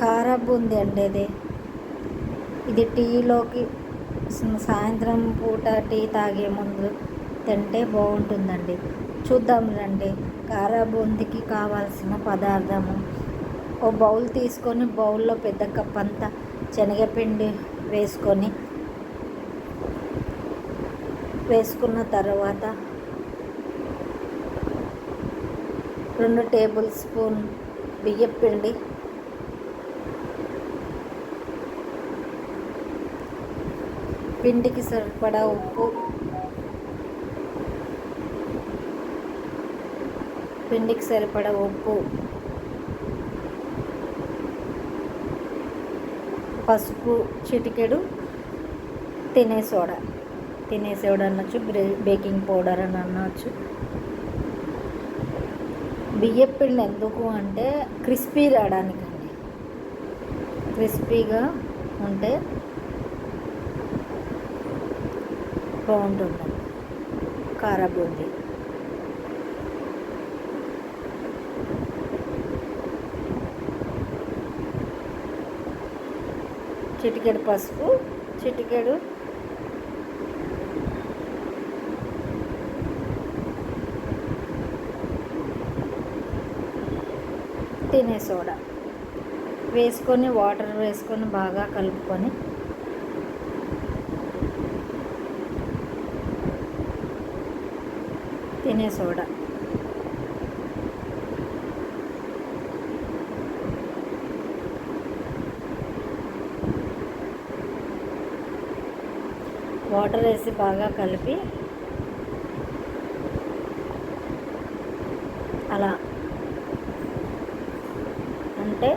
కారా బూందీ అండి ఇది. ఇది టీలోకి సాయంత్రం పూట టీ తాగే ముందు తింటే బాగుంటుందండి. చూద్దాం రండి కారా బూందీకి కావాల్సిన పదార్థము. ఓ బౌల్ తీసుకొని బౌల్లో పెద్ద కప్ అంతా శనగపిండి వేసుకొని వేసుకున్న తర్వాత రెండు టేబుల్ స్పూన్ బియ్యపిండి పిండి పిండికి సరిపడా ఉప్పు. పిండికి సరిపడా ఉప్పు. పసుపు చిటికెడు తినే సోడా. తినే సోడా అనొచ్చు బేకింగ్ పౌడర్ అని అనొచ్చు. బియ్యం పిండి ఎందుకు అంటే క్రిస్పీ రావడానికండి. క్రిస్పీగా ఉంటే బాగుంటుంది. కార బూందీ చిటికెడు పసుపు చిటికెడు తినే సోడా. వేసుకొని వాటర్ వేసుకొని బాగా కలుపుకొని తినే సోడా. వాటర్ వేసి బాగా కలిపి అలా అంటే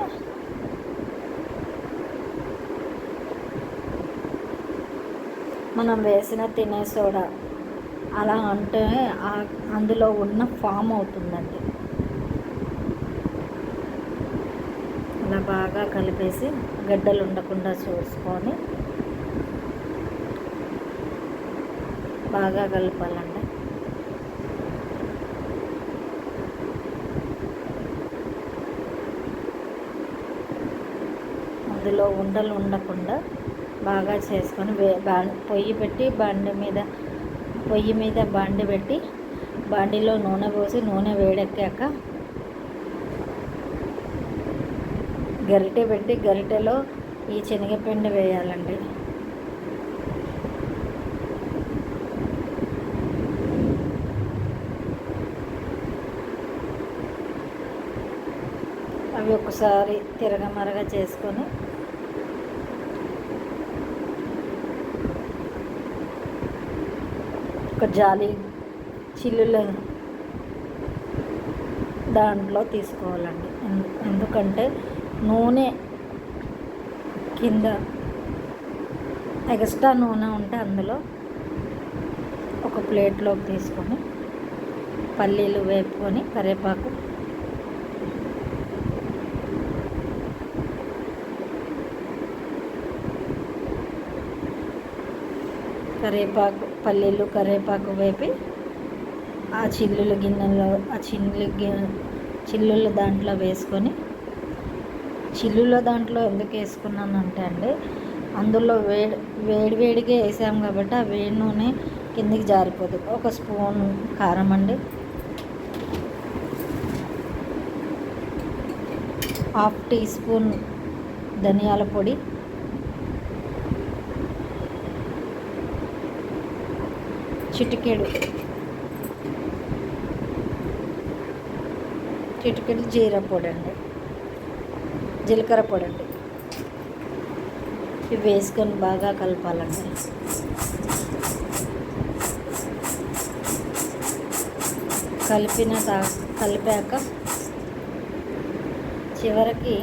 మనం వేసిన తినే సోడా. అలా అంటే అందులో ఉన్న ఫామ్ అవుతుందండి. అలా బాగా కలిపేసి గడ్డలు ఉండకుండా చూసుకొని బాగా కలపాలండి. అందులో ఉండలు ఉండకుండా బాగా చేసుకొని వే బా- పొయ్యి పెట్టి బండి మీద పొయ్యి మీద బండి పెట్టి బండిలో నూనె పోసి నూనె వేడెక్కాక గరిటె పెట్టి గరిటెలో ఈ శనగపిండి వేయాలండి. అవి ఒకసారి తిరగమరగ చేసుకొని ఒక జాలి చిల్లుల దాంట్లో తీసుకోవాలండి. ఎందు- ఎందుకంటే నూనె కింద ఎక్స్ట్రా నూనె ఉంటే అందులో ఒక ప్లేట్లోకి తీసుకొని పల్లీలు వేపుకొని కరివేపాకు కరివేపాకు పల్లీలు కరివేపాకు వేపి ఆ చిల్లుల గిన్నెలో ఆ చిల్లు గిన్నె చిల్లుల దాంట్లో వేసుకొని చిల్లుల దాంట్లో ఎందుకు వేసుకున్నానంటే అండి అందులో వేడి వేడి వేడిగా వేసాం కాబట్టి ఆ వేడి నూనె కిందికి జారిపోదు. ఒక స్పూన్ కారం అండి. హాఫ్ టీ స్పూన్ ధనియాల పొడి. చిటికెడు. చిటికెడు జీర పొడి అండి జీలకర్ర పొడి అండి ఇవి వేసుకొని బాగా కలపాలండి. కలిపిన తా కలిపాక చివరికి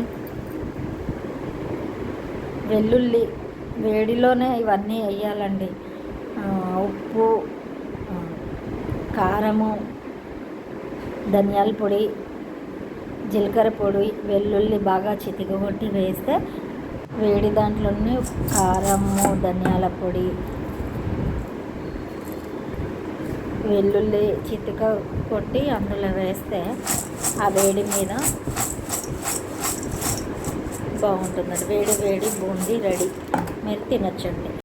వెల్లుల్లి వేడిలోనే ఇవన్నీ వేయాలండి ఆ, ఉప్పు ఆ, కారము ధనియాల పొడి జీలకర్ర పొడి వెల్లుల్లి బాగా చితికగొట్టి వేస్తే వేడి దాంట్లోనే కారము ధనియాల పొడి వెల్లుల్లి చితిక కొట్టి అందులో వేస్తే ఆ వేడి మీద బాగుంటుందండి. వేడి వేడి బూందీ రెడీ. మీరు తినచ్చండి.